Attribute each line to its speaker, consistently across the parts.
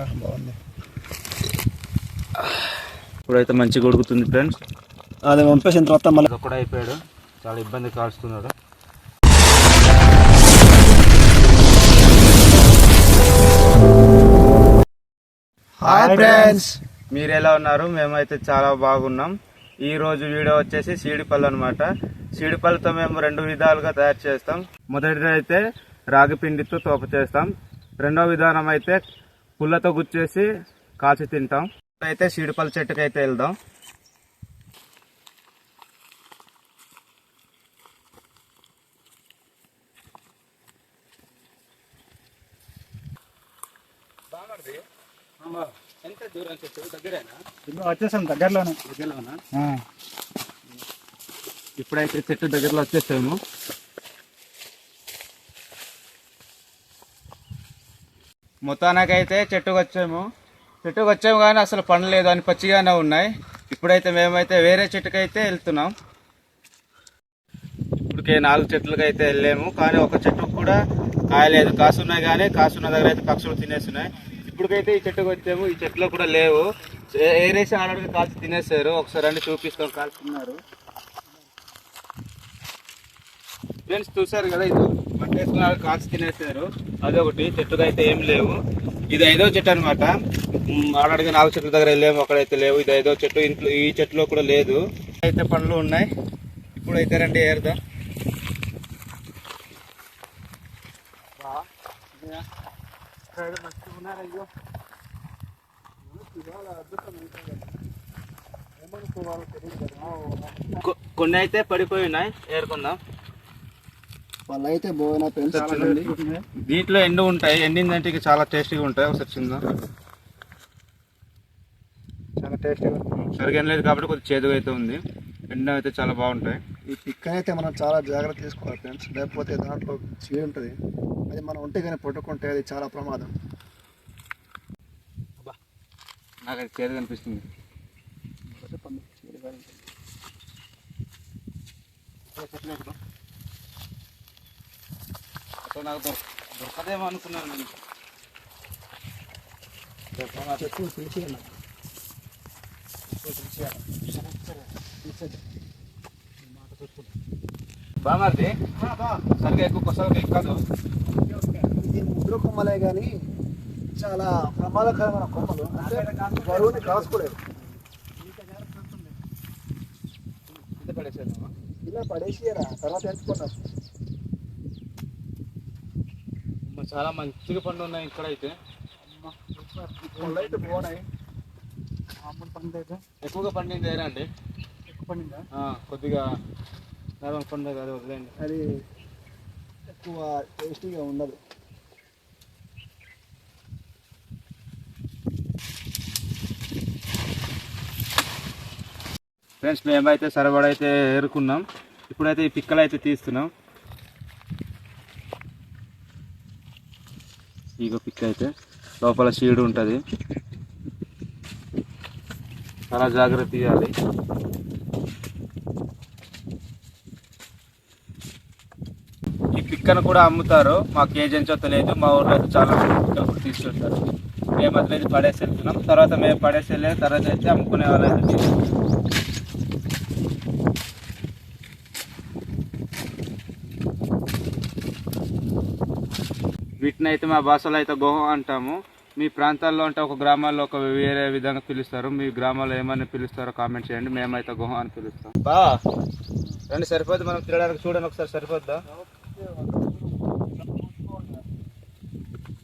Speaker 1: బాగుంది
Speaker 2: ఇప్పుడైతే మంచిగా ఉడుకుతుంది ఫ్రెండ్స్
Speaker 1: అది పంపేసిన తర్వాత మళ్ళీ
Speaker 2: కూడా అయిపోయాడు. చాలా ఇబ్బంది కాల్చుతున్నాడు
Speaker 1: హాయ్ ఫ్రెండ్స్
Speaker 2: మీరు ఎలా ఉన్నారు? మేమైతే చాలా బాగున్నాం. ఈ రోజు వీడియో వచ్చేసి సీడిపల్లి అనమాట సీడిపల్లితో మేము రెండు విధాలుగా తయారు చేస్తాం. మొదటిది అయితే రాగి పిండితో తోప చేస్తాం. రెండో విధానం అయితే పుల్లతో గుచ్చేసి కాల్చి తింటాం. అయితే సీడిపల్లి చెట్టుకి అయితే వెళ్దాం ఎంత దూరం చెట్టు? దగ్గరేనా?
Speaker 1: వచ్చేసాం దగ్గరలోనే.
Speaker 2: ఇప్పుడైతే చెట్టు దగ్గరలో వచ్చేసాము. మొత్తానికైతే చెట్టుకు వచ్చాము చెట్టుకు వచ్చాము కానీ అసలు పండలేదు. అని పచ్చిగానే ఉన్నాయి. ఇప్పుడైతే మేమైతే వేరే చెట్టుకైతే వెళ్తున్నాం. ఇప్పటికే నాలుగు చెట్లకి అయితే వెళ్ళాము. కానీ ఒక చెట్టుకు కూడా కాయలేదు. కాసున్నాయి కానీ కాసున్న దగ్గర అయితే పక్షులు తినేస్తున్నాయి. ఇప్పటికైతే ఈ చెట్టుకు వచ్చాము ఈ చెట్లో కూడా లేవు. ఏరేసి ఆడడానికి కాల్చి తినేసారు ఒకసారి అండి చూపిస్తాం. కాల్చున్నారు ఫ్రెండ్స్ చూసారు కదా ఇది? పట్టేసుకున్నారు కాచి తినేసారు అదొకటి చెట్టుకు అయితే ఏం లేవు. ఇది ఐదో చెట్టు అనమాట ఆడడిగా నాలుగు చెట్ల దగ్గర వెళ్ళాము అక్కడైతే లేవు. ఇది ఐదో చెట్టు ఇంట్లో ఈ చెట్టులో కూడా లేదు. అయితే పండ్లు ఉన్నాయి. ఇప్పుడు అయితే రండి ఏరుదా. కొన్ని అయితే పడిపోయి ఉన్నాయి. ఏరుకుందాం.
Speaker 1: వాళ్ళు అయితే బాగున్నా ఫ్రెండ్స్
Speaker 2: దీంట్లో ఎండు ఉంటాయి. ఎండిందంటే ఇక చాలా టేస్టీగా ఉంటాయి. ఒకసారి చిన్న
Speaker 1: చాలా టేస్టీగా
Speaker 2: సరిగా లేదు కాబట్టి కొద్దిగా చేదుగా అయితే ఉంది. ఎండ అయితే చాలా బాగుంటాయి.
Speaker 1: ఈ పిక్కని అయితే మనం చాలా జాగ్రత్త తీసుకోవాలి ఫ్రెండ్స్ లేకపోతే దాంట్లో చీడ ఉంటుంది. అది మనం ఒంటి కానీ పట్టుకుంటే అది చాలా ప్రమాదం.
Speaker 2: నాకు అది చేదు కనిపిస్తుంది అసలు నాకు దొర- దొరకదేమో అనుకున్నాను నేను.
Speaker 1: చెట్టు పిలిచి
Speaker 2: బామర్ది సరిగా ఎక్కువ కొసలు ఎక్కదు
Speaker 1: ఇది ముద్ర కొమ్మలే కానీ చాలా ప్రమాదకరమైన కొమ్మలు. అంటే బరువుని కాసుకోలేదు ఇలా పడేసిరా తర్వాత ఎంచుకున్నాం
Speaker 2: చాలా మంచిగా పండు ఉన్నాయి ఇక్కడ అయితే. ఎక్కువగా పండింది ఏరా అండి.
Speaker 1: ఎక్కువ పండిందా?
Speaker 2: కొద్దిగా నరం పండు అది వదిలేండి
Speaker 1: అది ఎక్కువ టేస్టీగా ఉండదు.
Speaker 2: ఫ్రెండ్స్ మేమైతే సరబడ అయితే ఏరుకున్నాం. ఇప్పుడైతే ఈ పిక్కలు అయితే తీస్తున్నాం. ఈగో పిక్ అయితే. లోపల షీడ్ ఉంటుంది. చాలా జాగ్రత్త ఇవ్వాలి ఈ పిక్కను కూడా అమ్ముతారు. మాకు ఏజెన్సీ ఎంచో తెలియదు మా ఊర్లో అయితే చాలా మంది పిక్కలు తీసుకుంటారు. మేము అట్లయితే పడేసి వెళ్తున్నాం తర్వాత మేము పడేసి వెళ్ళే తర్వాత అయితే అమ్ముకునే వాళ్ళు అయితే. వీటిని అయితే మా భాషలో అయితే గోహ అంటాము. మీ ప్రాంతాల్లో అంటే ఒక గ్రామాల్లో ఒక వేరే విధంగా పిలుస్తారు. మీ గ్రామాల్లో ఏమని పిలుస్తారో కామెంట్ చేయండి. మేమైతే గోహ అని పిలుస్తాం. బా. రండి సరిపోద్ది. మనం తినడానికి చూడండి ఒకసారి సరిపోద్దా?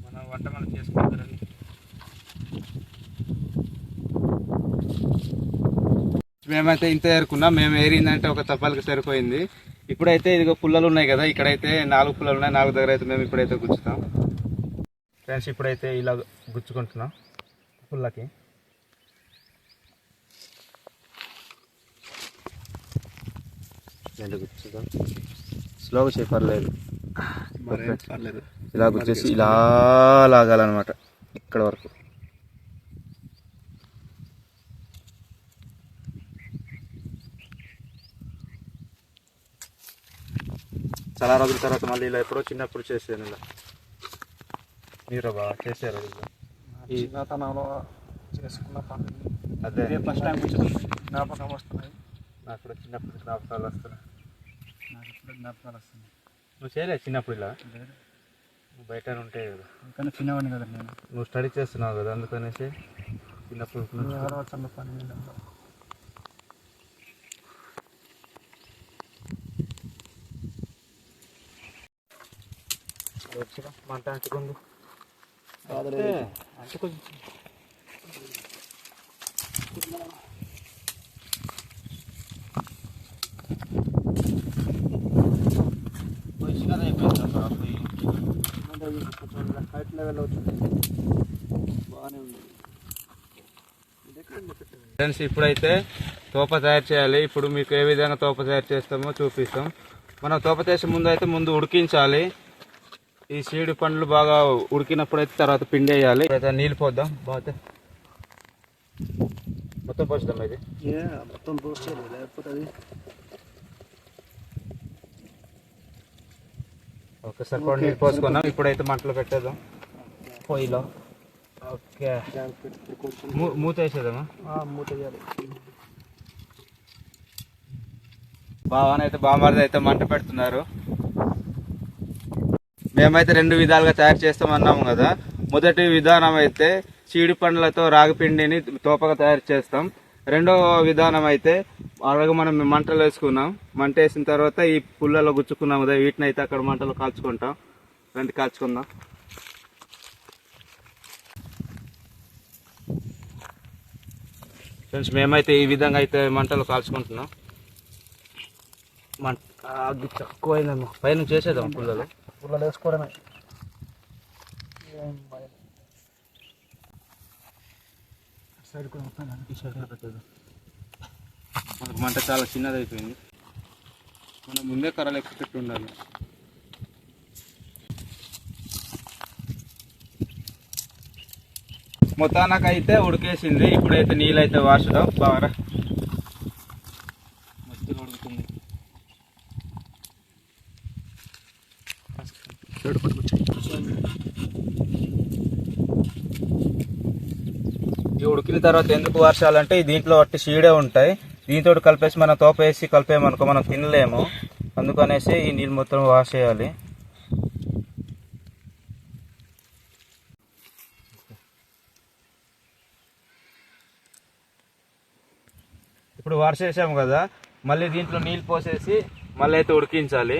Speaker 2: మనం వంట మనం చేసుకుంటారండి మేమైతే ఇంత ఏరుకున్నాం. మేము ఏరిందంటే ఒక తప్పాలకి సరిపోయింది. ఇప్పుడైతే ఇదిగో పుల్లలు ఉన్నాయి కదా ఇక్కడైతే నాలుగు పుల్లలు ఉన్నాయి నాలుగు దగ్గర అయితే మేము ఇప్పుడైతే గుచ్చుతాం. ఫ్రెండ్స్ ఇప్పుడైతే ఇలా గుచ్చుకుంటున్నాం పుల్లకి. రెండు గుచ్చుదాం స్లోగా చేయ పర్లేదు.
Speaker 1: పర్లేదు.
Speaker 2: ఇలా గుచ్చేసి ఇలా లాగాలన్నమాట ఇక్కడ వరకు. చాలా రోజుల తర్వాత మళ్ళీ ఇలా ఎప్పుడో చిన్నప్పుడు చేసాను ఇలా. మీరు బాగా చేశారు ఇలా. ఈ-
Speaker 1: చిన్నతనంలో చేసుకున్న పనులు
Speaker 2: అదే.
Speaker 1: ఫస్ట్ టైం జ్ఞాపకం వస్తున్నాయి.
Speaker 2: నాకు కూడా చిన్నప్పుడు జ్ఞాపకాలు వస్తున్నాయి.
Speaker 1: నాకు ఇప్పుడు జ్ఞాపకాలు వస్తున్నాయి.
Speaker 2: నువ్వు చేయలేదు చిన్నప్పుడు ఇలా? నువ్వు బయట ఉంటాయి కదా.
Speaker 1: కానీ చిన్నవాడిని కదా నేను.
Speaker 2: నువ్వు స్టడీ చేస్తున్నావు కదా అందుకనేసి చిన్నప్పుడు
Speaker 1: పని
Speaker 2: మంట అంటుకుంది. అంటుకుంది.
Speaker 1: హైట్ లెవెల్ అవుతుంది బాగానే ఉంది.
Speaker 2: ఫ్రెండ్స్ ఇప్పుడైతే తోప తయారు చేయాలి. ఇప్పుడు మీకు ఏ విధంగా తోప తయారు చేస్తామో చూపిస్తాం. మనం తోప చేసే ముందు అయితే ముందు ఉడికించాలి. ఈ సీడి పండ్లు బాగా ఉడికినప్పుడు అయితే తర్వాత పిండి వేయాలి. అయితే నీళ్ళు పోద్దాం. బాగా మొత్తం పోస్తాం ఇది?
Speaker 1: ఏ మొత్తం లేకపోతే అది
Speaker 2: ఒకసారి కూడా నీళ్ళు పోసుకున్నాం ఇప్పుడైతే మంటలు పెట్టేద్దాం. పొయ్యిలో. ఓకే. మూత వేసేద్దామా?
Speaker 1: ఆ, మూత చేయాలి
Speaker 2: బావనైతే బామారిది అయితే మంట పెడుతున్నారు. మేమైతే రెండు విధాలుగా తయారు చేస్తామన్నాము కదా. మొదటి విధానం అయితే చీడి పండ్లతో రాగిపిండిని తోపగా తయారు చేస్తాం. రెండవ విధానం అయితే అలాగే మనం మంటలు వేసుకున్నాం. మంట వేసిన తర్వాత ఈ పుల్లలో గుచ్చుకున్నాం కదా వీటిని అయితే అక్కడ మంటలు కాల్చుకుంటాం. రండి కాల్చుకుందాం. ఫ్రెండ్స్ మేమైతే ఈ విధంగా అయితే మంటలు కాల్చుకుంటున్నాం. మంట అది తక్కువైందమ్మా పైన చేసేద్దాం పుల్లలు.
Speaker 1: పుల్లలు వేసుకోవడమే. సైడ్ కూడా మొత్తం కానీ.
Speaker 2: మనకు మంట చాలా చిన్నది అయిపోయింది మనం ముందే కర్రలు ఎక్కువ పెట్టి ఉండాలి. మొత్తానికి అయితే ఉడికేసింది. ఇప్పుడైతే నీళ్ళు అయితే వార్చడం బాగా మస్తుగా ఉడుకుతుంది
Speaker 1: సైడ్ పట్టుకొచ్చాయి
Speaker 2: ఈ ఉడికిన తర్వాత ఎందుకు వార్చాలంటే దీంట్లో అట్టి సీడే ఉంటాయి. దీంతో కలిపేసి మనం తోపేసి కలిపేమనుకో కలిపేయమనుకో మనం తినలేము. అందుకనేసి ఈ నీళ్ళు మొత్తం వాష్ చేయాలి ఇప్పుడు వాష్ చేసాము కదా. మళ్ళీ దీంట్లో నీళ్ళు పోసేసి మళ్ళీ అయితే ఉడికించాలి.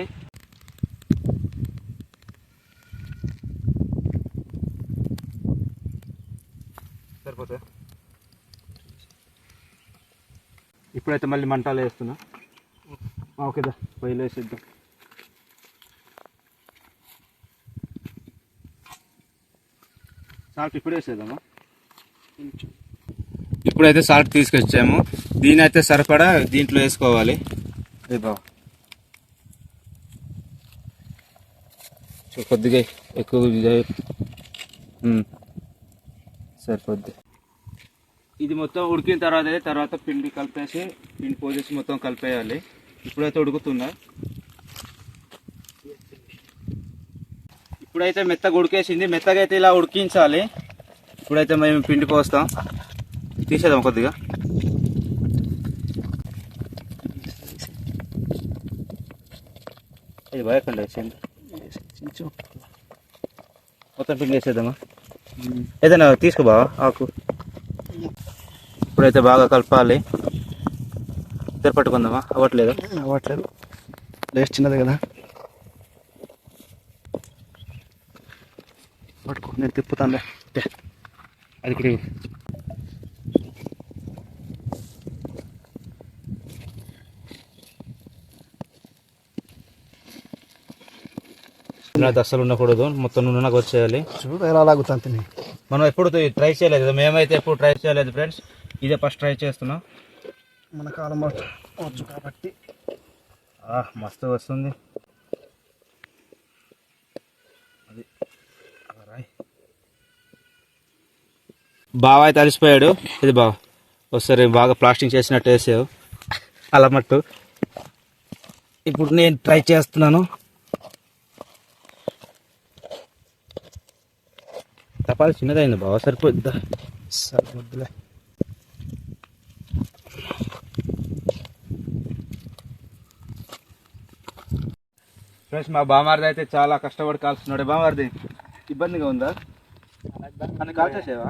Speaker 2: ఇప్పుడైతే మళ్ళీ మంటలు వేస్తున్నా. ఓకేదా పొయ్యిలో వేసిద్దాం. సాల్ట్ ఇప్పుడు వేసేద్దామా? ఇప్పుడైతే సాల్ట్ తీసుకొచ్చాము. దీని అయితే సరిపడా దీంట్లో వేసుకోవాలి. ఏ బావ. కొద్దిగా ఎక్కువ సరిపోద్ది. ఇది మొత్తం ఉడికిన తర్వాత అయితే తర్వాత పిండి కలిపేసి పిండి పోసేసి మొత్తం కలిపేయాలి. ఇప్పుడైతే ఉడుకుతుందా? ఇప్పుడైతే మెత్తగా ఉడికేసింది. మెత్తగా అయితే ఇలా ఉడికించాలి. ఇప్పుడైతే మేము పిండి పోస్తాం. తీసేద్దాం కొద్దిగా. ఇది భయకండి. మొత్తం పిండి వేసేద్దామా? ఏదైనా తీసుకో బావా ఆకు. ఇప్పుడైతే బాగా కలపాలి. ఇద్దరు పట్టుకుందామా? అవ్వట్లేదు?
Speaker 1: అవ్వట్లేదు. లేస్ చిన్నది కదా. పట్టుకో నేను తిప్పుతానులే.
Speaker 2: అది కూడా అస్సలు ఉండకూడదు. మొత్తం నూనెగా వచ్చేయాలి.
Speaker 1: చూడు ఎలా లాగుతాను తిని.
Speaker 2: మనం ఎప్పుడు ట్రై చేయలేదు కదా. మేమైతే ఎప్పుడు ట్రై చేయలేదు ఫ్రెండ్స్ ఇదే ఫస్ట్ ట్రై చేస్తున్నాం
Speaker 1: మనకు ఆల్మోస్ట్ వచ్చు కాబట్టి.
Speaker 2: మస్తు వస్తుంది. అది. రాయ్. బావ అయితే అలసిపోయాడు ఇది బావ. ఒకసారి బాగా ప్లాస్టింగ్ చేసినట్టు వేసావు. అలా మట్టు. ఇప్పుడు నేను ట్రై చేస్తున్నాను. తపాలు చిన్నదైంది బాగా సరిపోద్దా?
Speaker 1: సరే
Speaker 2: ఫ్రెండ్స్ మా బామారిది అయితే చాలా కష్టపడి కాల్స్తున్నాడు బామారిది ఇబ్బందిగా ఉందా? అన్ని కాల్చేసేవా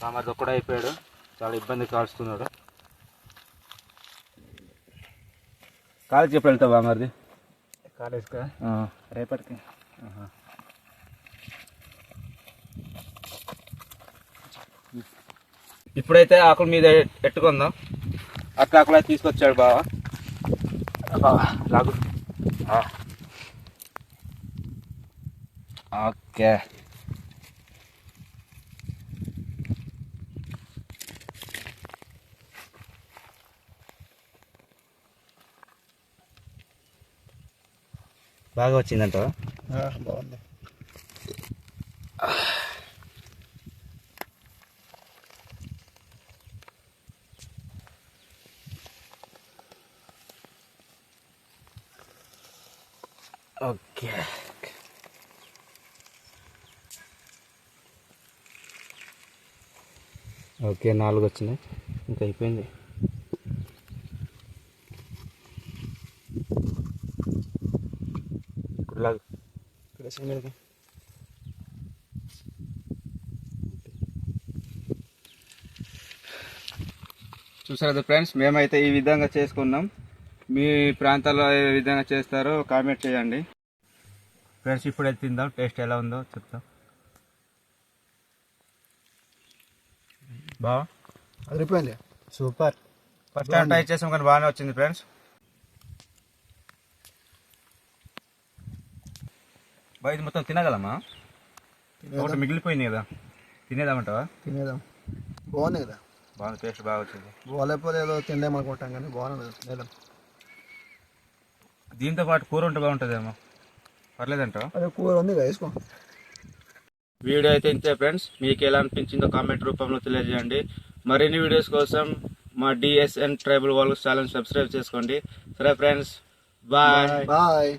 Speaker 2: బామారిది ఒక్కడే అయిపోయాడు. చాలా ఇబ్బంది కాల్స్తున్నాడు కాలేజ్ చెప్పి వెళ్తావు బామారిది?
Speaker 1: కాలేజ్కా. రేపటికి.
Speaker 2: ఇప్పుడైతే ఆకుల మీద ఎట్టుకుందాం. అట్లా ఆకులు అయితే తీసుకొచ్చాడు బావా. లాగు. ఆ. ఓకే. బాగా వచ్చిందంట
Speaker 1: బాగుంది
Speaker 2: ఓకే ఓకే నాలుగు వచ్చినాయి ఇంకా అయిపోయింది. ఇప్పుడు లాగు.
Speaker 1: ఇక్కడ సింగిల్కి
Speaker 2: చూసారు కదా ఫ్రెండ్స్ మేమైతే ఈ విధంగా చేసుకున్నాం. మీ ప్రాంతాల్లో ఏ విధంగా చేస్తారో కామెంట్ చేయండి. ఫ్రెండ్స్ ఇప్పుడైతే తిందాం. టేస్ట్ ఎలా ఉందో చెప్తాం. బాగా
Speaker 1: అదిరిపోయింది
Speaker 2: సూపర్. ఫస్ట్ టైం ట్రై చేసాం కానీ బాగానే వచ్చింది ఫ్రెండ్స్. బా ఇది మొత్తం తినగలమా? ఒకటి మిగిలిపోయింది కదా. తినేదామంటావా
Speaker 1: తినేదాం. బాగుంది కదా.
Speaker 2: బాగా టేస్ట్ బాగా వచ్చింది.
Speaker 1: బాగాలేకపోతే ఏదో తిందామనుకుంటాం కానీ బాగున్నది తినేదాం.
Speaker 2: దీంతో పాటు కూర ఉంటే బాగుంటుందేమో. పర్లేదంటావా?
Speaker 1: అదే కూర ఉంది కదా వేసుకో.
Speaker 2: వీడియో అయితే ఇంతే ఫ్రెండ్స్. మీకు ఎలా అనిపించిందో కామెంట్ రూపంలో తెలియజేయండి. మరిన్ని వీడియోస్ కోసం మా డిఎస్ఎన్ ట్రైబల్ వాళ్ళ ఛానల్ సబ్స్క్రైబ్ చేసుకోండి. సరే ఫ్రెండ్స్ బాయ్.
Speaker 1: బాయ్.